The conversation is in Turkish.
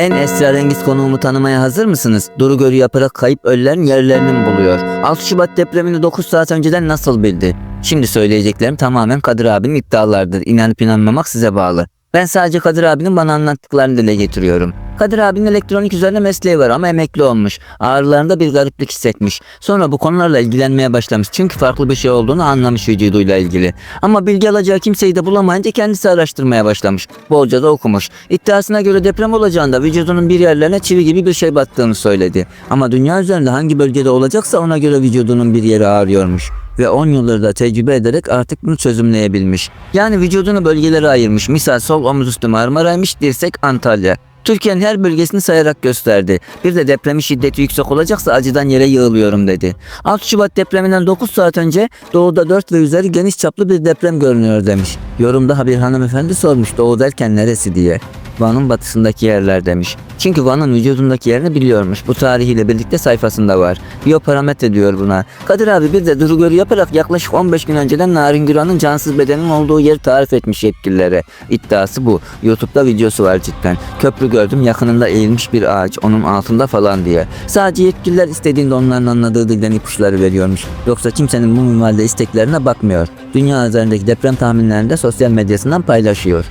En esrarengiz konuğumu tanımaya hazır mısınız? Duru görü yaparak kayıp ölülerin yerlerini mi buluyor? 6 Şubat depremini 9 saat önceden nasıl bildi? Şimdi söyleyeceklerim tamamen Kadir abinin iddialardır. İnanıp inanmamak size bağlı. Ben sadece Kadir abinin bana anlattıklarını dile getiriyorum. Kadir abinin elektronik üzerine mesleği var ama emekli olmuş. Ağrılarında bir gariplik hissetmiş. Sonra bu konularla ilgilenmeye başlamış. Çünkü farklı bir şey olduğunu anlamış vücuduyla ilgili. Ama bilgi alacağı kimseyi de bulamayınca kendisi araştırmaya başlamış. Bolca da okumuş. İddiasına göre deprem olacağında vücudunun bir yerlerine çivi gibi bir şey battığını söyledi. Ama dünya üzerinde hangi bölgede olacaksa ona göre vücudunun bir yeri ağrıyormuş ve 10 yılları da tecrübe ederek artık bunu çözümleyebilmiş. Yani vücudunu bölgelere ayırmış. Misal sol omuz üstü Marmara'ymış, dirsek Antalya. Türkiye'nin her bölgesini sayarak gösterdi. Bir de depremin şiddeti yüksek olacaksa acıdan yere yığılıyorum dedi. 6 Şubat depreminden 9 saat önce doğuda 4 ve üzeri geniş çaplı bir deprem görünüyor demiş. Yorumda bir hanımefendi sormuş doğu derken neresi diye. Van'ın batısındaki yerler demiş. Çünkü Van'ın vücudundaki yerini biliyormuş. Bu tarihiyle birlikte sayfasında var. Biyoparametre diyor buna. Kadir abi bir de duru görü yaparak yaklaşık 15 gün önceden Narin Güran'ın cansız bedenin olduğu yeri tarif etmiş yetkililere. İddiası bu. Youtube'da videosu var cidden. Köprü gördüm yakınında eğilmiş bir ağaç onun altında falan diye. Sadece yetkililer istediğinde onların anladığı dilden ipuçları veriyormuş. Yoksa kimsenin bu minvalde isteklerine bakmıyor. Dünya üzerindeki deprem tahminlerini de sosyal medyasından paylaşıyor.